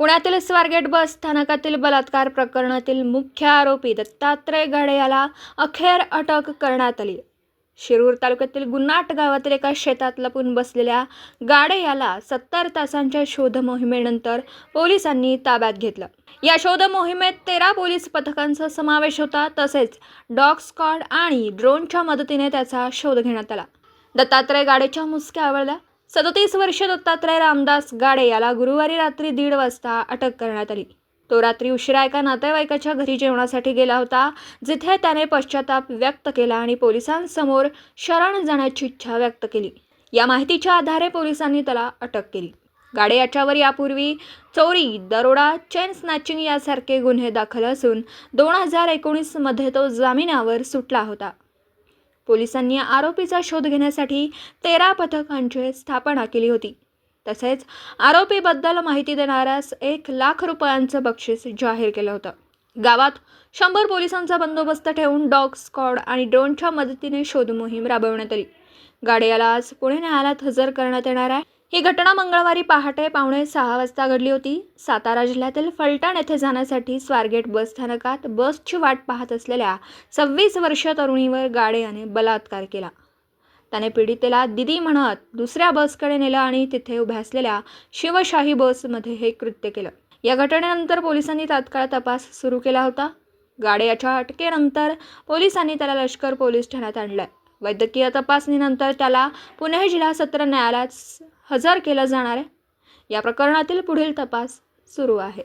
पुण्यातील स्वारगेट बस स्थानकातील बलात्कार प्रकरणातील मुख्य आरोपी दत्तात्रय गाडे याला अखेर अटक करण्यात आली. शिरूर तालुक्यातील गुन्नाट गावातील एका शेतात लपून बसलेल्या गाडे याला सत्तर तासांच्या शोध मोहिमेनंतर पोलिसांनी ताब्यात घेतलं. या शोध मोहिमेत तेरा पोलीस पथकांचा समावेश होता तसेच डॉग स्कॉड आणि ड्रोनच्या मदतीने त्याचा शोध घेण्यात आला. दत्तात्रय गाडेच्या मुसक्या आवळल्या सदतीस वर्ष दत्तात्रय रामदास गाडे याला गुरुवारी रात्री दीड वाजता अटक करण्यात आली. तो रात्री उशिरा एका नातेवाईकाच्या घरी जेवणासाठी गेला होता जिथे त्याने पश्चाताप व्यक्त केला आणि पोलिसांसमोर शरण जाण्याची इच्छा व्यक्त केली. या माहितीच्या आधारे पोलिसांनी त्याला अटक केली. गाडे याच्यावर यापूर्वी चोरी दरोडा चेन स्नॅचिंग यासारखे गुन्हे दाखल असून दोन हजार एकोणीसमध्ये तो जामिनावर सुटला होता. पोलिसांनी आरोपीचा शोध घेण्यासाठी तेरा पथकांची स्थापना केली होती. तसेच आरोपीबद्दल माहिती देणाऱ्यास एक लाख रुपयांचं बक्षीस जाहीर केलं होतं. गावात शंभर पोलिसांचा बंदोबस्त ठेवून डॉग स्कॉड आणि ड्रोनच्या मदतीने शोध मोहीम राबवण्यात आली. गाडियाला आज पुणे न्यायालयात हजर करण्यात येणार आहे. ही घटना मंगळवारी पहाटे पावणे सहा वाजता घडली होती. सातारा जिल्ह्यातील फलटण येथे जाण्यासाठी स्वारगेट बस स्थानकात बसची वाट पाहत असलेल्या सव्वीस वर्ष तरुणीवर गाडे याने बलात्कार केला. त्याने पीडितेला दिदी म्हणत दुसऱ्या बसकडे नेलं आणि तिथे उभ्या असलेल्या शिवशाही बसमध्ये हे कृत्य केलं. या घटनेनंतर पोलिसांनी तात्काळ तपास सुरू केला होता. गाडे याच्या अटकेनंतर पोलिसांनी त्याला लष्कर पोलीस ठाण्यात आणलं वैद्यकीय तपासणीनंतर त्याला पुणे जिल्हा सत्र न्यायालयात हजर केलं जाणार आहे या प्रकरणातील पुढील तपास सुरू आहे.